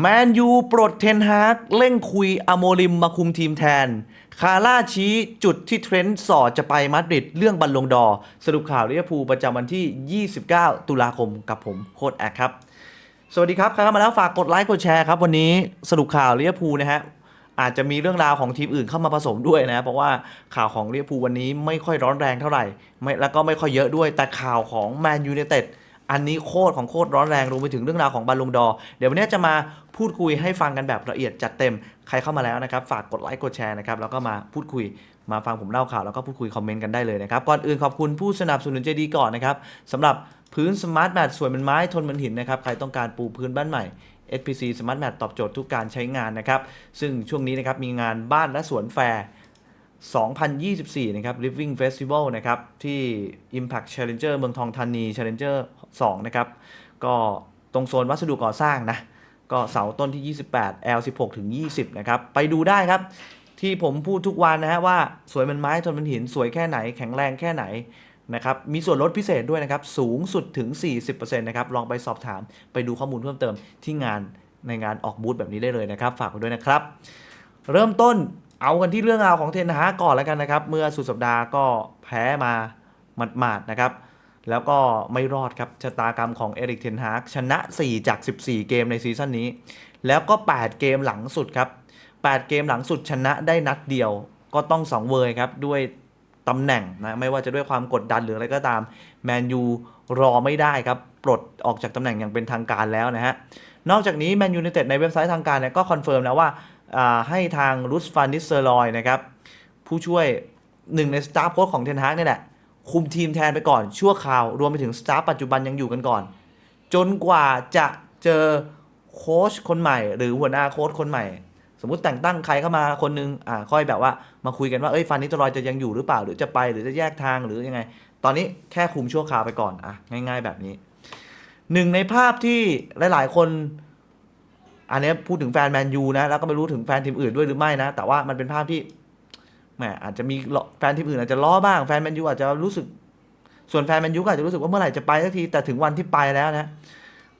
แมนยูปลดเทนฮากเร่งคุยอโมริมมาคุมทีมแทน คาร่าชี้จุดที่เทรนต์สอดจะไปมาดริดเรื่องบัลลงดอ สรุปข่าวลิเวอร์พูลประจำวันที่ 29 ตุลาคมกับผมโค้ดแอคครับ สวัสดีครับใครเข้ามาแล้วฝากกดไลค์กดแชร์ครับ วันนี้สรุปข่าวลิเวอร์พูลนะฮะอาจจะมีเรื่องราวของทีมอื่นเข้ามาผสมด้วยนะ เพราะว่าข่าวของลิเวอร์พูลวันนี้ไม่ค่อยร้อนแรงเท่าไหร่ไม่แล้วก็ไม่ค่อยเยอะด้วยแต่ข่าวของแมนยู i นเต็ด อันนี้โคตรของโคตรร้อนแรงรวมไปถึงเรื่องราวของบอลลงดอ เดี๋ยววันนี้จะมาพูดคุยให้ฟังกันแบบละเอียดจัดเต็ม ใครเข้ามาแล้วนะครับ ฝากกดไลค์กดแชร์นะครับ แล้วก็มาพูดคุยมาฟังผมเล่าข่าวแล้วก็พูดคุยคอมเมนต์กันได้เลยนะครับ ก่อนอื่นขอบคุณผู้สนับสนุนใจดีก่อนนะครับสำหรับพื้นสมาร์ทแมทสวยเหมือนไม้ทนเหมือนหินนะครับ ใครต้องการปูพื้นบ้านใหม่ SPC Smart Mat ตอบโจทย์ทุกการใช้งานนะครับ ซึ่งช่วงนี้นะครับมีงานบ้านและสวนแฟร์ 2024 นะครับ Living Festival นะครับ ที่ Impact Challenger เมืองทองธานี Challenger 2 นะครับ ก็ตรงโซนวัสดุก่อสร้างนะ ก็เสาต้นที่ 28 L 16 ถึง 20 นะครับ ไปดูได้ครับ ที่ผมพูดทุกวันนะฮะว่าสวยเป็นไม้ทนเป็นหิน สวยแค่ไหนแข็งแรงแค่ไหนนะครับ มีส่วนลดพิเศษด้วยนะครับ สูงสุดถึง 40%นะครับ ลองไปสอบถามไปดูข้อมูลเพิ่มเติมที่งานในงานออกบูธแบบนี้ได้เลยนะครับ ฝากไว้ด้วยนะครับ เริ่มต้น เอากันที่เรื่องราวของเทนฮากก่อนแล้วกันนะครับ เมื่อสุดสัปดาห์ก็แพ้มาหมาดๆนะครับ แล้วก็ไม่รอดครับชะตากรรมของเอริกเทนฮากชนะ 4 จาก 14 เกมในซีซั่นนี้ แล้วก็ 8 เกมหลังสุดครับ 8 เกมหลังสุดชนะได้นัดเดียว ก็ต้องสองเวยครับด้วยตำแหน่งนะไม่ว่าจะด้วยความกดดันหรืออะไรก็ตามแมนยูรอไม่ได้ครับ ปลดออกจากตำแหน่งอย่างเป็นทางการแล้วนะฮะนอกจากนี้แมนยู i นเต็ดในเว็บไซต์ทางการเนี่ยก็คอนเฟิร์มแล้วว่า ให้ทางรุสฟานนิสเซอร์ลอยนะครับ ผู้ช่วยหนึ่งในสตาฟโค้ชของเทนฮากนี่แหละคุมทีมแทนไปก่อนชั่วคราว รวมไปถึงสตาฟปัจจุบันยังอยู่กันก่อน จนกว่าจะเจอโค้ชคนใหม่ หรือหัวหน้าโค้ชคนใหม่ สมมติแต่งตั้งใครเข้ามาคนนึงอ่าค่อยแบบว่ามาคุยกันว่าเอ้ยฟานนิสเซอร์ลอยจะยังอยู่หรือเปล่า หรือจะไปหรือจะแยกทางหรือยังไง ตอนนี้แค่คุมชั่วคราวไปก่อนอะง่าย ๆ แบบนี้หนึ่งในภาพที่หลาย ๆ คน อันนี้พูดถึงแฟนแมนยูนะ แล้วก็ไม่รู้ถึงแฟนทีมอื่นด้วยหรือไม่นะ แต่ว่ามันเป็นภาพที่แหมอาจจะมีแฟนทีมอื่นอาจจะล้อบ้าง แฟนแมนยูอาจจะรู้สึก ส่วนแฟนแมนยูก็อาจจะรู้สึกว่าเมื่อไหร่จะไปสักที แต่ถึงวันที่ไปแล้วนะ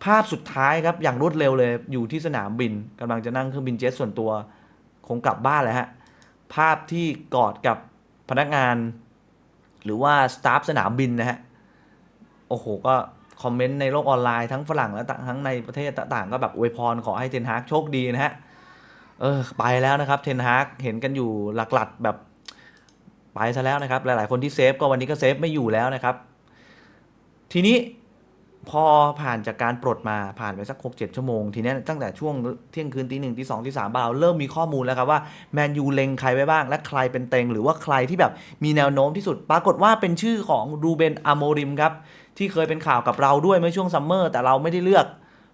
ภาพสุดท้ายครับ อย่างรวดเร็วเลย อยู่ที่สนามบินกำลังจะนั่งเครื่องบินเจ็ตส่วนตัว คงกลับบ้านแล้วฮะ ภาพที่กอดกับพนักงาน หรือว่าสตาฟสนามบินนะฮะ โอ้โห ก็ คอมเมนต์ในโลกออนไลน์ทั้งฝรั่งและทั้งในประเทศต่างๆ ก็แบบอวยพรขอให้เทนฮากโชคดีนะฮะ เออไปแล้วนะครับเทนฮากเห็นกันอยู่หลักๆแบบไปซะแล้วนะครับ หลายๆคนที่เซฟก็วันนี้ก็เซฟไม่อยู่แล้วนะครับ ทีนี้พอผ่านจากการปลดมาผ่านไปสัก 6 7 ชั่วโมง ทีนี้ตั้งแต่ช่วงเที่ยงคืนตีหนึ่งตีสองตีสามเราเริ่มมีข้อมูลแล้วครับว่าแมนยูเล็งใครไว้บ้าง และใครเป็นเต็ง หรือว่าใครที่แบบมีแนวโน้มที่สุด ปรากฏว่าเป็นชื่อของรูเบนอโมริมครับ ที่เคยเป็นข่าวกับเราด้วยเมื่อช่วงซัมเมอร์แต่เราไม่ได้เลือก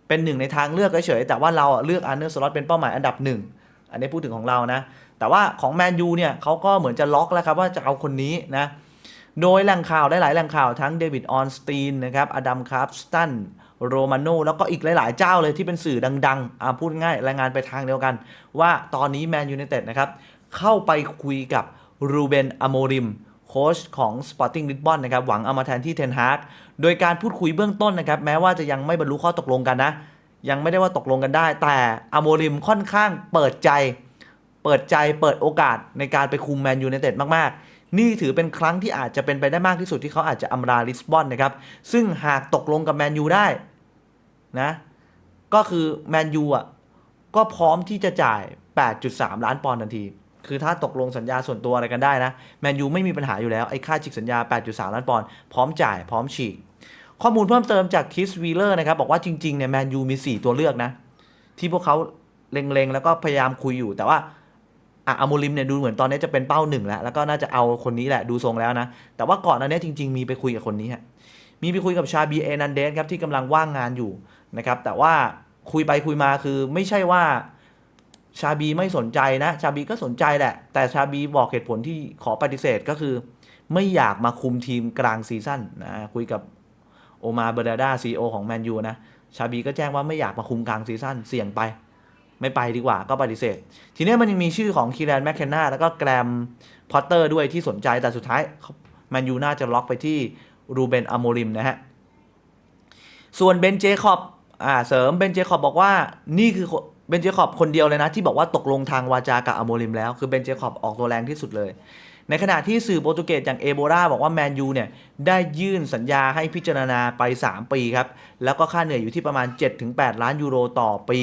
เป็นหนึ่งในทางเลือกเฉยๆแต่ว่าเราเลือกอันเนอร์สล็อตเป็นเป้าหมายอันดับหนึ่งอันนี้พูดถึงของเรานะ แต่ว่าของแมนยูเนี่ยเขาก็เหมือนจะล็อกแล้วครับว่าจะเอาคนนี้นะโดยแหล่งข่าวได้หลายแหล่งข่าวทั้งเดวิดออนสตีนนะครับอดัมคาร์ฟสตันโรมาโนแล้วก็อีกหลาย ๆ เจ้าเลยที่เป็นสื่อดังๆอ่าพูดง่ายรายงานไปทางเดียวกัน ว่าตอนนี้แมนยู i นเต็ดนะครับเข้าไปคุยกับรูเบนอโมริม โค้ชของ Sporting Lisbon นะครับหวังเอามาแทนที่เทนฮากโดยการพูดคุยเบื้องต้นนะครับแม้ว่าจะยังไม่บรรลุข้อตกลงกันนะ ยังไม่ได้ว่าตกลงกันได้ แต่อโมริมค่อนข้างเปิดใจ เปิดใจเปิดโอกาสในการไปคุมแมนยู i นเต็ดมากๆ นี่ถือเป็นครั้งที่อาจจะเป็นไปได้มากที่สุดที่เขาอาจจะอำลาลิสบอนนะครับซึ่งหากตกลงกับแมนยูได้นะก็คือแมนยูอะก็พร้อมที่จะจ่าย 8.3 ล้านปอนด์ทันที คือถ้าตกลงสัญญาส่วนตัวอะไรกันได้นะแมนยูไม่มีปัญหาอยู่แล้ว ไอ้ค่าฉีกสัญญา 8.3 ล้านปอนด์พร้อมจ่ายพร้อมฉีก ข้อมูลเพิ่มเติมจากคิสวีเลอร์นะครับ บอกว่าจริงๆเนี่ยแมนยูมี 4 ตัวเลือกนะ ที่พวกเขาเล็งๆ แล้วก็พยายามคุยอยู่แต่ว่าอะอโมริมเนี่ยดูเหมือนตอนนี้จะเป็นเป้าหนึ่งแล้ว แล้วก็น่าจะเอาคนนี้แหละดูทรงแล้วนะ แต่ว่าก่อนอันนี้จริง ๆ มีไปคุยกับคนนี้ฮะมีไปคุยกับชาบีเอนันเดสครับที่กำลังว่างงานอยู่นะครับแต่ว่าคุยไปคุยมาคือไม่ใช่ว่า ชาบีไม่สนใจนะ ชาบีก็สนใจแหละ แต่ชาบีบอกเหตุผลที่ขอปฏิเสธก็คือ ไม่อยากมาคุมทีมกลางซีซั่นนะคุยกับโอมาเบรดาดาซีอของแมนยูนะ ชาบีก็แจ้งว่าไม่อยากมาคุมกลางซีซั่นเสี่ยงไป ไม่ไปดีกว่าก็ปฏิเสธ ทีนี้มันยังมีชื่อของคีแรนแมคเคนนาแล้วก็แกรมพอตเตอร์ด้วยที่สนใจแต่สุดท้ายแมนยูน่าจะล็อกไปที่รูเบนอโมริมนะฮะส่วนเบนเจคอบ อ่าเสริมเบนเจคอบบอกว่านี่คือเบนเจคอบคนเดียวเลยนะ ที่บอกว่าตกลงทางวาจากับอโมริมแล้ว คือเบนเจคอบออกตัวแรงที่สุดเลย ในขณะที่สื่อโปรตุเกสอย่างเอโบราบอกว่าแมนยูเนี่ย ได้ยื่นสัญญาให้พิจารณาไป 3 ปีครับ แล้วก็ค่าเหนื่อยอยู่ที่ประมาณ 7-8 ล้านยูโรต่อปี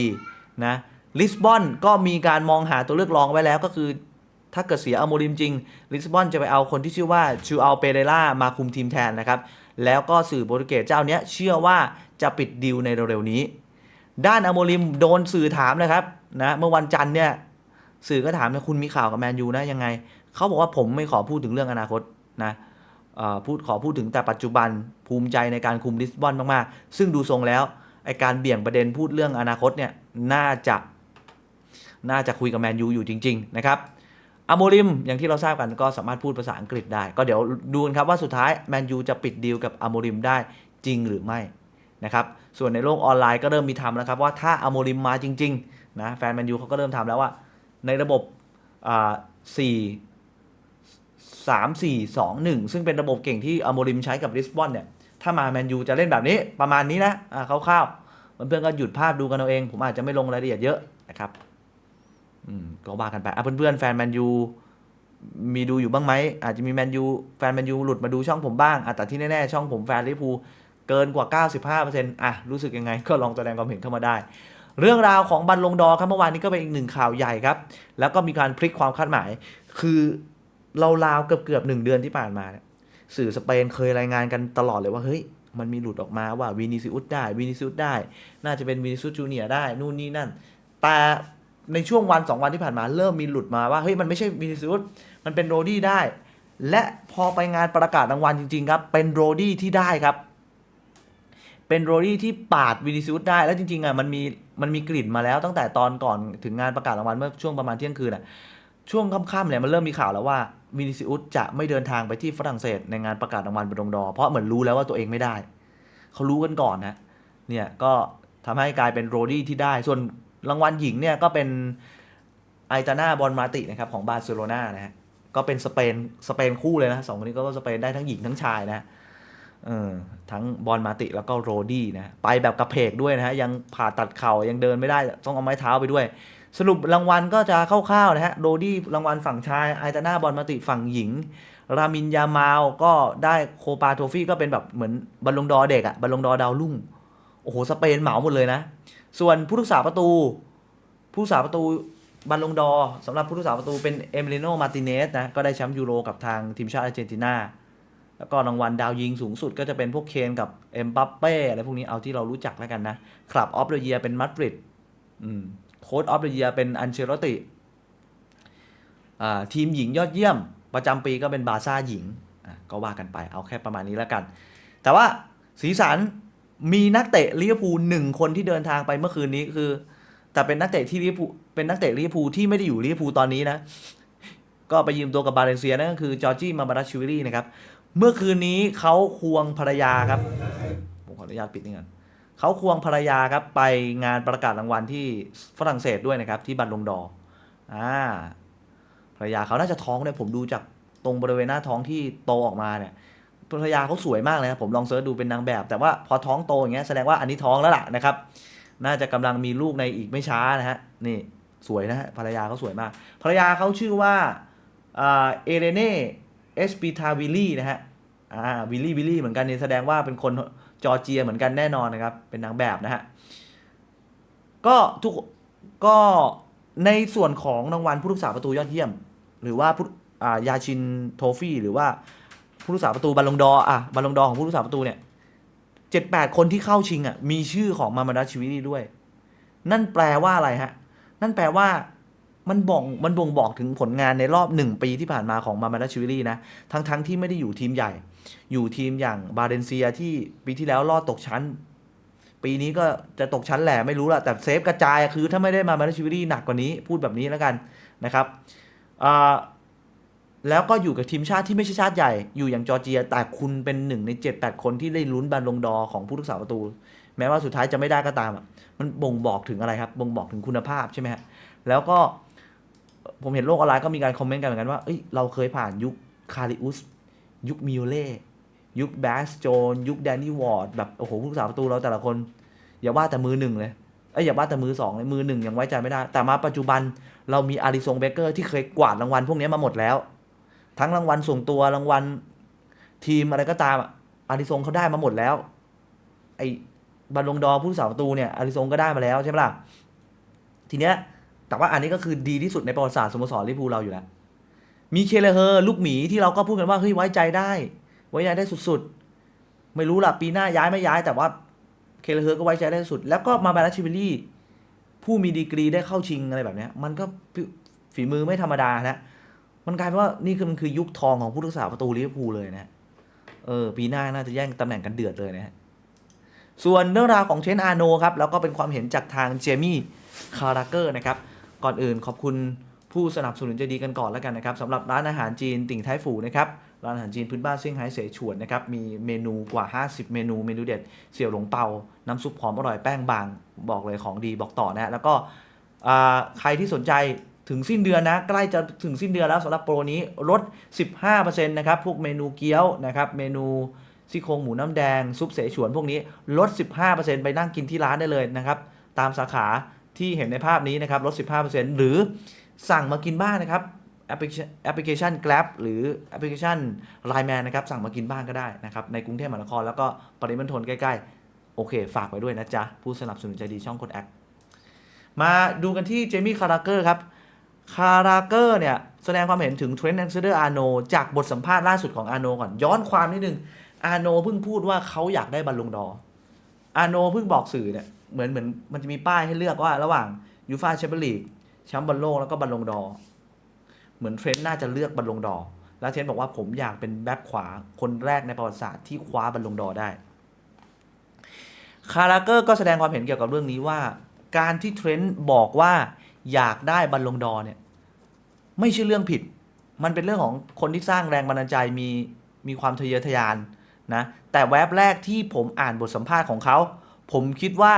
นะลิสบอนก็มีการมองหาตัวเลือกรองไว้แล้วก็คือถ้าเกิดเสียอโมริมจริง ลิสบอนจะไปเอาคนที่ชื่อว่าชูอัลเปเรล่ามาคุมทีมแทนนะครับ แล้วก็สื่อโปรตุเกสเจ้าเนี้ยเชื่อว่าจะปิดดีลในเร็วๆนี้ ด้านอโมริมโดนสื่อถามนะครับนะเมื่อวันจันทร์เนี่ยสื่อก็ถามนะคุณมีข่าวกับแมนยูนะยังไงเขาบอกว่าผมไม่ขอพูดถึงเรื่องอนาคตนะเอ่อพูดขอพูดถึงแต่ปัจจุบันภูมิใจในการคุมลิสบอนมากๆ ซึ่งดูทรงแล้วไอการเบี่ยงประเด็นพูดเรื่องอนาคตเนี่ยน่าจะน่าจะคุยกับแมนยูอยู่จริง ๆ นะครับ อโมริมอย่างที่เราทราบกันก็สามารถพูดภาษาอังกฤษได้ ก็เดี๋ยวดูกันครับว่าสุดท้ายแมนยูจะปิดดีลกับอโมริมได้จริงหรือไม่นะครับส่วนในโลกออนไลน์ก็เริ่มมีทำแล้วครับว่าถ้าอโมริมมาจริงๆนะแฟนแมนยูเขาก็เริ่มทำแล้วว่า ในระบบอ่าสี่สามสี่สองหนึ่งซึ่งเป็นระบบเก่งที่อโมริมใช้กับลิสบอนเนี่ยถ้ามาแมนยูจะเล่นแบบนี้ประมาณนี้นะอ่าคร่าวๆเพื่อนๆก็หยุดภาพดูกันเอาเอง ผมอาจจะไม่ลงรายละเอียดเยอะนะครับ ก็ว่ากันไปอะเพื่อนๆแฟนแมนยูมีดูอยู่บ้างไหมอาจจะมีแมนยูแฟนแมนยูหลุดมาดูช่องผมบ้างอะแต่ที่แน่ๆช่องผมแฟนลิเวอร์พูลเกินกว่า 95%อะรู้สึกยังไง ก็ลองแสดงความเห็นเข้ามาได้ เรื่องราวของบัลลงดอครับเมื่อวานนี้ก็เป็นอีกหนึ่งข่าวใหญ่ครับ แล้วก็มีการพลิกความคาดหมาย คือเราราวเกือบเกือบๆหนึ่งเดือนที่ผ่านมา สื่อสเปนเคยรายงานกันตลอดเลยว่าเฮ้ยมันมีหลุดออกมาว่าวินิซิอุสได้วินิซิอุสได้ น่าจะเป็นวินิซิอุสจูเนียได้นู่นนี่นั่น แต่ ในช่วงวันสองวันที่ผ่านมาเริ่มมีหลุดมาว่าเฮ้ยมันไม่ใช่วินิซิอุสมันเป็นโรดี้ได้ และพอไปงานประกาศรางวัลจริง ๆ ครับ เป็นโรดี้ที่ได้ครับ เป็นโรดี้ที่ปาดวินิซิอุสได้แล้วจริงๆอะมันมีมันมีกลิ่นมาแล้วตั้งแต่ตอนก่อนถึงงานประกาศรางวัลเมื่อช่วงประมาณเที่ยงคืนอะช่วงค่ำๆเนี่ยมันเริ่มมีข่าวแล้วว่าวินิซิอุสจะไม่เดินทางไปที่ฝรั่งเศสในงานประกาศรางวัลบรมดอ เพราะเหมือนรู้แล้วว่าตัวเองไม่ได้ เขารู้กันก่อนนะเนี่ยก็ทำให้กลายเป็นโรดี้ที่ได้ส่วน รางวัลหญิงเนี่ยก็เป็นไอตาน่าบอลมาตินะครับของบาร์เซโลนานะฮะก็เป็นสเปนสเปนคู่เลยนะสองคนนี้ก็สเปนได้ทั้งหญิงทั้งชายนะเออทั้งบอลมาติแล้วก็โรดี้นะไปแบบกระเพกด้วยนะฮะยังผ่าตัดเข่ายังเดินไม่ได้ต้องเอาไม้เท้าไปด้วย สรุปรางวัลก็จะคร่าวๆนะฮะโรดี้รางวัลฝั่งชายไอตาน่าบอลมาติฝั่งหญิง รามินยามาวก็ได้โคปาโทฟี่ก็เป็นแบบเหมือนบอลลงดอเด็กอะบอลลงดอดาวรุ่งโอ้โหสเปนเหมาหมดเลยนะ ส่วนผู้รักษาประตู ผู้รักษาประตูบัลลงดอสำหรับผู้รักษาประตูเป็นเอมิลิโนมาติเนสนะก็ได้แชมป์ยูโรกับทางทีมชาติอาร์เจนตินาแล้วก็รางวัลดาวยิงสูงสุดก็จะเป็นพวกเคนกับเอ็มบัปเป้อะไรพวกนี้เอาที่เรารู้จักแล้วกันนะคลับออฟเดอะเยียเป็นมาดริดโค้ดออฟเดอะเยียเป็นอันเชลติทีมหญิงยอดเยี่ยม ประจำปีก็เป็นบาซ่าหญิงก็ว่ากันไปเอาแค่ประมาณนี้แล้วกัน แต่ว่าสีสัน มีนักเตะลิเวอร์พูลหนึ่งคนที่เดินทางไปเมื่อคืนนี้คือ แต่เป็นนักเตะที่ลิเวอร์พูลเป็นนักเตะลิเวอร์พูลที่ไม่ได้อยู่ลิเวอร์พูลตอนนี้นะ ก็ไปยืมตัวกับบาเลนเซียนั่นก็คือจอร์จี้มาบาราชิวิลี่นะครับ เมื่อคืนนี้เขาควงภรรยาครับผมขออนุญาตปิดนี่ก่อนเขาควงภรรยาครับไปงานประกาศรางวัลที่ฝรั่งเศสด้วยนะครับ ที่บัลลงดออ่าภรรยาเขาน่าจะท้องเนี่ยผมดูจากตรงบริเวณหน้าท้องที่โตออกมาเนี่ย ภรรยาเขาสวยมากเลยนะผมลองเสิร์ชดูเป็นนางแบบ แต่ว่าพอท้องโตอย่างเงี้ยแสดงว่าอันนี้ท้องแล้วล่ะนะครับ น่าจะกำลังมีลูกในอีกไม่ช้านะฮะนี่สวยนะฮะภรรยาเขาสวยมาก ภรรยาเขาชื่อว่าเอเรเน่เอสปิทาวิลี่นะฮะอ่าวิลลี่วิลลี่เหมือนกันนี่แสดงว่าเป็นคนจอร์เจียเหมือนกันแน่นอนนะครับ เป็นนางแบบนะฮะก็ทุกก็ในส่วนของรางวัลผู้รักษาประตูยอดเยี่ยม หรือว่าผู้ยาชินโทฟี่หรือว่า ผู้รักษาประตูบอลงดอร์อะบอลงดอร์ของผู้รักษาประตูเนี่ยเจ็ดแปดคนที่เข้าชิงอะมีชื่อของมามาดาชิวิลี่ด้วย นั่นแปลว่าอะไรฮะ นั่นแปลว่ามันบ่งมันบ่งบอกถึงผลงานในรอบหนึ่งปีที่ผ่านมาของมามาดาชิวิลี่นะทั้งทั้งที่ไม่ได้อยู่ทีมใหญ่ อยู่ทีมอย่างบาเรนเซียที่ปีที่แล้วรอดตกชั้น ปีนี้ก็จะตกชั้นแหละไม่รู้ละแต่เซฟกระจายคือถ้าไม่ได้มามาดาชิวิลี่หนักกว่านี้พูดแบบนี้แล้วกันนะครับอ่า แล้วก็อยู่กับทีมชาติที่ไม่ใช่ชาติใหญ่ อยู่อย่างจอร์เจีย แต่คุณเป็นหนึ่งใน 7 8 คนที่ได้ลุ้นบอลลงดอของผู้รักษาประตู แม้ว่าสุดท้ายจะไม่ได้ก็ตามอะ มันบ่งบอกถึงอะไรครับ บ่งบอกถึงคุณภาพใช่ไหมฮะ แล้วก็ผมเห็นโลกออนไลน์ก็มีการคอมเมนต์กันเหมือนกันว่า เอ้ย เราเคยผ่านยุคคาริอุส ยุคมิโอเล่ ยุคแบสโจน ยุคแดนนี่วอร์ด แบบ โอ้โห ผู้รักษาประตูเราแต่ละคน อย่าว่าแต่มือหนึ่งเลย เอ้ย อย่าว่าแต่มือสองเลย มือหนึ่งยังไว้ใจไม่ได้ แต่มาปัจจุบันเรามีอาริซงเบเกอร์ที่เคยกวาดรางวัลพวกนี้มาหมดแล้ว ทั้งรางวัลส่งตัวรางวัลทีมอะไรก็ตามอะอาริซงเขาได้มาหมดแล้ว ไอ้บอลลงดอผู้สาประตูเนี่ยอาริซงก็ได้มาแล้วใช่ไหมล่ะทีเนี้ยแต่ว่าอันนี้ก็คือดีที่สุดในประวัติศาสตร์สโมสรลิเวอร์พูลเราอยู่แล้วมีเคเลเฮอร์ลูกหมีที่เราก็พูดกันว่าเฮ้ยไว้ใจได้ ไว้ใจได้สุดๆ ไม่รู้ล่ะปีหน้าย้ายไม่ย้าย แต่ว่าเคเลเฮอร์ก็ไว้ใจได้สุด แล้วก็มาบาลาชิวิลลี่ผู้มีดีกรีได้เข้าชิงอะไรแบบเนี้ยมันก็ฝีมือไม่ธรรมดานะ มันกลายเป็นว่านี่คือมันคือยุคทองของผู้รักษาประตูลิเวอร์พูลเลยนะเออปีหน้าน่าจะแย่งตำแหน่งกันเดือดเลยนะฮะส่วนเรื่องราวของเชนอาโนครับแล้วก็เป็นความเห็นจากทางเจมี่คาราเกอร์นะครับก่อนอื่นขอบคุณผู้สนับสนุนใจดีกันก่อนแล้วกันนะครับสำหรับร้านอาหารจีนติ่งไทฝูนะครับร้านอาหารจีนพื้นบ้านเซี่ยงไฮ้เสฉวนนะครับมีเมนูกว่า 50 เมนูเมนูเด็ดเสี่ยวหลงเปา น้ำซุปหอมอร่อยแป้งบางบอกเลยของดีบอกต่อนะฮะแล้วก็ใครที่สนใจ ถึงสิ้นเดือนนะ ใกล้จะถึงสิ้นเดือนแล้วสำหรับโปรนี้ลด 15%นะครับ พวกเมนูเกี๊ยวนะครับ เมนูซี่โครงหมูน้ำแดง ซุปเสฉวนพวกนี้ลด 15%ไปนั่งกินที่ร้านได้เลยนะครับ ตามสาขาที่เห็นในภาพนี้นะครับลด 15%หรือสั่งมากินบ้านนะครับแอปพลิเคชัน Grab หรือแอปพลิเคชัน Line Man นะครับ สั่งมากินบ้านก็ได้นะครับ ในกรุงเทพมหานครแล้วก็ปริมณฑลใกล้ ๆ โอเค ฝากไว้ด้วยนะจ๊ะ ผู้สนับสนุนใจดีช่องกดแอคมาดูกันที่เจมี่คาราเกอร์ครับ คาราเกอร์เนี่ย แสดงความเห็นถึงเทรนด์แอนเซอร์อาโนจากบทสัมภาษณ์ล่าสุดของอาโนก่อน ย้อนความนิดนึง อาโนเพิ่งพูดว่าเขาอยากได้บอลลงดอร์อาโนเพิ่งบอกสื่อเนี่ย เหมือนเหมือนมันจะมีป้ายให้เลือกว่าระหว่างยูฟาแชมเปี้ยนลีกแชมป์บอลโลกแล้วก็บอลลงดอร์เหมือนเทรนต์น่าจะเลือกบอลลงดอร์แล้วเทรนต์บอกว่าผมอยากเป็นแบ็คขวาคนแรกในประวัติศาสตร์ที่คว้าบอลลงดอร์ได้ คาราเกอร์ก็แสดงความเห็นเกี่ยวกับเรื่องนี้ว่า การที่เทรนต์บอกว่า อยากได้บอลลงดอเนี่ย ไม่ใช่เรื่องผิด มันเป็นเรื่องของคนที่สร้างแรงบันดาลใจมีมีความทะเยอทะยานนะ แต่แวบแรกที่ผมอ่านบทสัมภาษณ์ของเขา ผมคิดว่า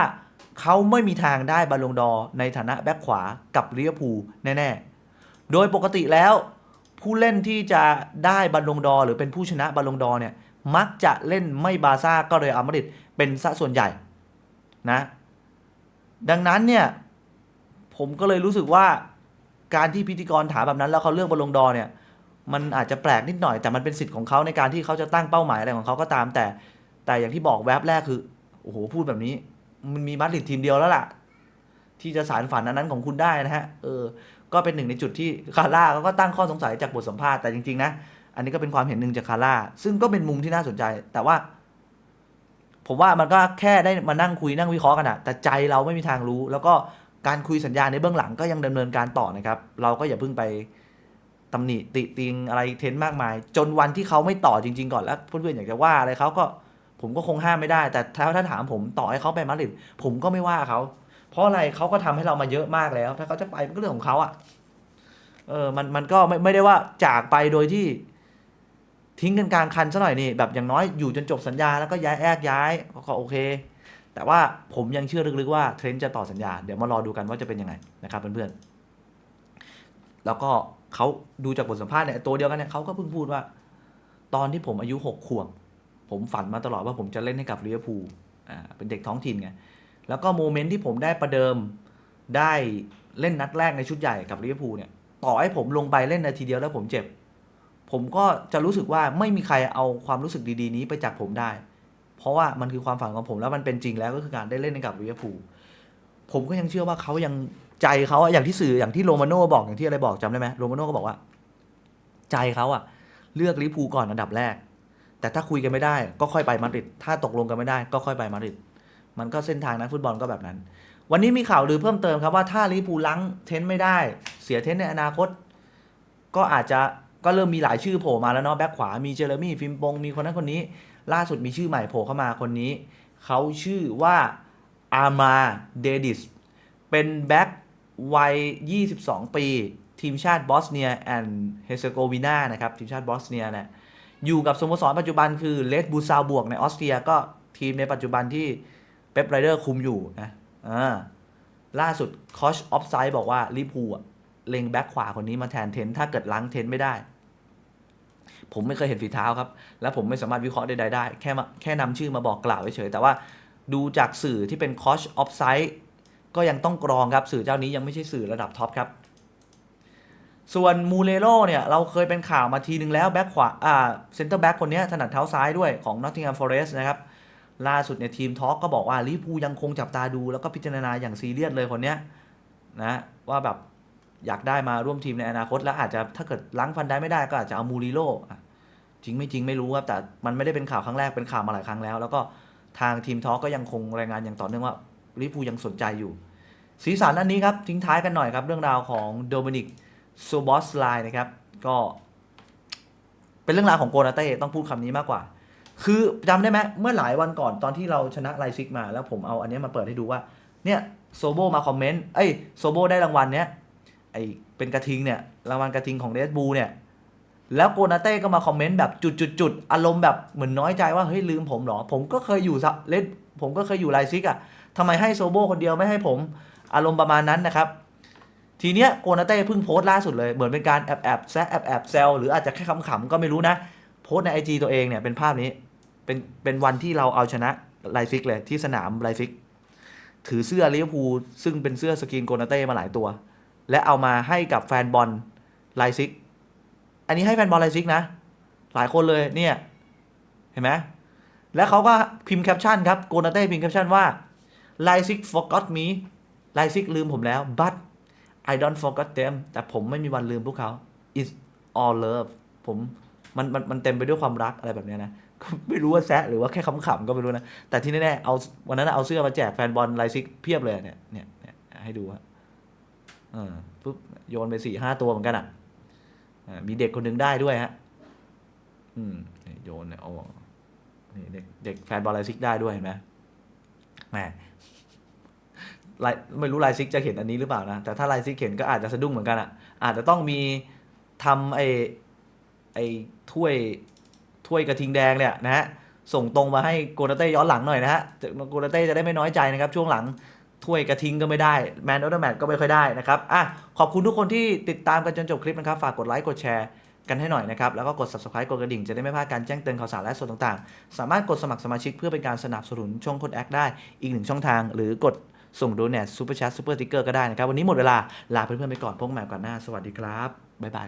เขาไม่มีทางได้บอลลงดอในฐานะแบ็คขวากับเวอร์พูแน่ๆ โดยปกติแล้ว ผู้เล่นที่จะได้บอลลงดอหรือเป็นผู้ชนะบอลลงดอเนี่ยมักจะเล่นไม่บาซ่าก็เลยอัลมาริดเป็นซะส่วนใหญ่นะ ดังนั้นเนี่ย ผมก็เลยรู้สึกว่าการที่พิธีกรถามแบบนั้น แล้วเขาเลือกบอลลงดอเนี่ย มันอาจจะแปลกนิดหน่อย แต่มันเป็นสิทธิ์ของเขาในการที่เขาจะตั้งเป้าหมายอะไรของเขาก็ตาม แต่แต่อย่างที่บอกแวบแรกคือโอ้โหพูดแบบนี้ มันมีมาดริดทีมเดียวแล้วล่ะ ที่จะสารฝันอันนั้นของคุณได้นะฮะเออ ก็เป็นหนึ่งในจุดที่คาร่าเขาก็ตั้งข้อสงสัยจากบทสัมภาษณ์แต่จริงๆนะอันนี้ก็เป็นความเห็นหนึ่งจากคาร่าซึ่งก็เป็นมุมที่น่าสนใจ แต่ว่า ผมว่ามันก็แค่ได้มานั่งคุยนั่งวิเคราะห์กันอะแต่ใจเราไม่มีทางรู้ แล้วก็ การคุยสัญญาในเบื้องหลังก็ยังดำเนินการต่อนะครับ เราก็อย่าเพิ่งไปตำหนิติติงอะไรเทนมากมาย จนวันที่เขาไม่ต่อจริง ๆ ก่อนแล้วเพื่อนๆอยากจะว่าอะไรเขาก็ผมก็คงห้ามไม่ได้ แต่ถ้าถ้าถามผมต่อให้เขาไปมาดริดผมก็ไม่ว่าเขาเพราะอะไรเขาก็ทำให้เรามาเยอะมากแล้ว ถ้าเขาจะไปก็เรื่องของเขาอะเออมันมันก็ไม่ไม่ได้ว่าจากไปโดยที่ทิ้งกันกลางคันซะหน่อยนี่แบบอย่างน้อยอยู่จนจบสัญญาแล้วก็ย้ายแอกย้ายก็โอเค แต่ว่าผมยังเชื่อลึกๆว่าเทรนด์จะต่อสัญญา เดี๋ยวมารอดูกันว่าจะเป็นยังไงนะครับเพื่อนๆ แล้วก็เขาดูจากบทสัมภาษณ์เนี่ยตัวเดียวกันเนี่ยเขาก็เพิ่งพูดว่า ตอนที่ผมอายุหกขวบผมฝันมาตลอดว่าผมจะเล่นให้กับลิเวอร์พูลอ่าเป็นเด็กท้องถิ่นไงแล้วก็โมเมนต์ที่ผมได้ประเดิมได้เล่นนัดแรกในชุดใหญ่กับลิเวอร์พูลเนี่ยต่อให้ผมลงไปเล่นนาทีเดียวแล้วผมเจ็บ ผมก็จะรู้สึกว่าไม่มีใครเอาความรู้สึกดีๆ นี้ไปจากผมได้ เพราะว่ามันคือความฝันของผมแล้วมันเป็นจริงแล้วก็คือการได้เล่นในกับลิเวอร์พูลผมก็ยังเชื่อว่าเขายังใจเขาอะอย่างที่สื่ออย่างที่โรมาโน่บอกอย่างที่อะไรบอกจำได้ไหมโรมาโน่ก็บอกว่า ใจเขาอะเลือกลิเวอร์พูลก่อนอันดับแรก แต่ถ้าคุยกันไม่ได้ ก็ค่อยไปมาดริดถ้าตกลงกันไม่ได้ ก็ค่อยไปมาดริดมันก็เส้นทางนักฟุตบอลก็แบบนั้น วันนี้มีข่าวลือเพิ่มเติมครับว่าถ้าลิเวอร์พูลลังเทนไม่ได้ เสียเทนในอนาคต ก็อาจจะก็เริ่มมีหลายชื่อโผล่มาแล้วเนาะแบ็คขวามีเจอร์มี่ฟิมปงมีคนนั้นคนนี้ ล่าสุดมีชื่อใหม่โผล่เข้ามาคนนี้ เขาชื่อว่าอามาเดดิส เป็นแบ็ควัย 22 ปี ทีมชาติบอสเนียแอนด์เฮเซโกวีนานะครับ ทีมชาติบอสเนียเนี่ยอยู่กับสโมสรปัจจุบันคือเลดบูซาบวกในออสเตรียก็ทีมในปัจจุบันที่เป๊ปไรเดอร์คุมอยู่นะอ่าล่าสุดคอชออฟไซด์บอกว่าลิพูลเล็งแบ็คขวาคนนี้มาแทนเทน ถ้าเกิดล้างเทนไม่ได้ ผมไม่เคยเห็นฝีเท้าครับ และผมไม่สามารถวิเคราะห์ใดๆได้ แค่แค่นำชื่อมาบอกกล่าวเฉยๆแต่ว่าดูจากสื่อที่เป็นคอชออฟไซด์ก็ยังต้องกรองครับสื่อเจ้านี้ยังไม่ใช่สื่อระดับท็อปครับส่วนมูเลโรเนี่ย เราเคยเป็นข่าวมาทีนึงแล้วแบ็คขวาอ่าเซนเตอร์แบ็คคนนี้ถนัดเท้าซ้ายด้วยของ Nottingham Forest นะครับ ล่าสุดเนี่ยทีมทอ l k ก็บอกว่าลิเวอร์พูยังคงจับตาดูแล้วก็พิจารณาอย่างซีเรียสเลยคนเนี้ยนะ ว่าแบบ อยากได้มาร่วมทีมในอนาคต แล้วอาจจะถ้าเกิดล้างฟันได้ไม่ได้ก็อาจจะเอามูริโลจริงไม่จริงไม่รู้ครับแต่มันไม่ได้เป็นข่าวครั้งแรกเป็นข่าวมาหลายครั้งแล้ว แล้วก็ทางทีมทอก็ยังคงรายงานอย่างต่อเนื่องว่าลิเวอร์พูยังสนใจอยู่ สีสันอันนี้ครับทิ้งท้ายกันหน่อยครับ เรื่องราวของโดมินิกโซบอสไลน์นะครับ ก็ เป็นเรื่องราวของโกนาเต้ต้องพูดคำนี้มากกว่า คือจำได้ไหมเมื่อหลายวันก่อนตอนที่เราชนะไลซิกมา แล้วผมเอาอันนี้มาเปิดให้ดูว่าเนี่ยโซโบมาคอมเมนต์เอ้ยโซโบได้รางวัลเนี้ย อเป็นกระทิงเนี่ยรางวัลกระทิงของเดบูเนี่ยแล้วโกนาเต้ก็มาคอมเมนต์แบบจุดๆอารมณ์แบบเหมือนน้อยใจว่าเฮ้ยลืมผมเหรอ ผมก็เคยอยู่ซับเล่นผมก็เคยอยู่ไลซิกอะทำไมให้โซโบคนเดียวไม่ให้ผมอารมณ์ประมาณนั้นนะครับ ทีเนี้ยโกนาเต้เพิ่งโพสต์ล่าสุดเลย เหมือนเป็นการแอบแอบแซะแอบแอบแซวหรืออาจจะแค่ขำๆก็ไม่รู้นะ โพสต์ในไอจตัวเองเนี่ยเป็นภาพนี้เป็นเป็นวันที่เราเอาชนะไลฟิกเลยที่สนามไลฟิก ถือเสื้อลิเวอร์พูลซึ่งเป็นเสื้อสกรีนโกนาเต้มาหลายตัว และเอามาให้กับแฟนบอลไลซิก อันนี้ให้แฟนบอลไลซิกนะ หลายคนเลยเนี่ย เห็นไหมแล้วเขาก็พิมพ์แคปชั่นครับโกนาเต้พิมพ์แคปชั่นว่าไลซิก forgot me ไลซิกลืมผมแล้ว but I don't forget them แต่ผมไม่มีวันลืมพวกเขา it's all love ผมมันมันมันเต็มไปด้วยความรักอะไรแบบนี้นะก็ไม่รู้ว่าแซะหรือว่าแค่ขำๆก็ไม่รู้นะ แต่ที่แน่ๆเอาวันนั้นเอาเสื้อมาแจกแฟนบอลไลซิกเพียบเลยเนี่ยเนี่ยให้ดูฮะเออ ปุ๊บโยนไปสี่ห้าตัวเหมือนกันอะมีเด็กคนหนึ่งได้ด้วยฮะอืมโยนเนี่ยโอ้นี่เด็กเด็กแฟนบอลไลซิกได้ด้วยเห็นไหมแหมไลไม่รู้ไลซิกจะเห็นอันนี้หรือเปล่านะ แต่ถ้าไลซิกเห็นก็อาจจะสะดุ้งเหมือนกันอะ อาจจะต้องมีทำไอ้ไอ้ถ้วยถ้วยกระทิงแดงเนี่ยนะฮะส่งตรงมาให้โกนาเต้ย้อนหลังหน่อยนะฮะโกนาเต้จะได้ไม่น้อยใจนะครับ ช่วงหลัง ถ้วยกระทิงก็ไม่ได้แมนออร์แมทก็ไม่ค่อยได้นะครับอะขอบคุณทุกคนที่ติดตามกันจนจบคลิปนะครับฝากกดไลค์กดแชร์กันให้หน่อยนะครับ แล้วก็กด subscribe กดกระดิ่งจะได้ไม่พลาดการแจ้งเตือนข่าวสารและส่วนต่างๆ สามารถกดสมัครสมาชิกเพื่อเป็นการสนับสนุนช่องคนแอคได้อีกหนึ่งช่องทาง หรือกดส่งโดเนทซูเปอร์แชทซูเปอร์ติ๊กเกอร์ก็ได้นะครับ วันนี้หมดเวลา ลาเพื่อนๆไปก่อนพบกันใหม่ก่อนหน้า สวัสดีครับ บ๊ายบาย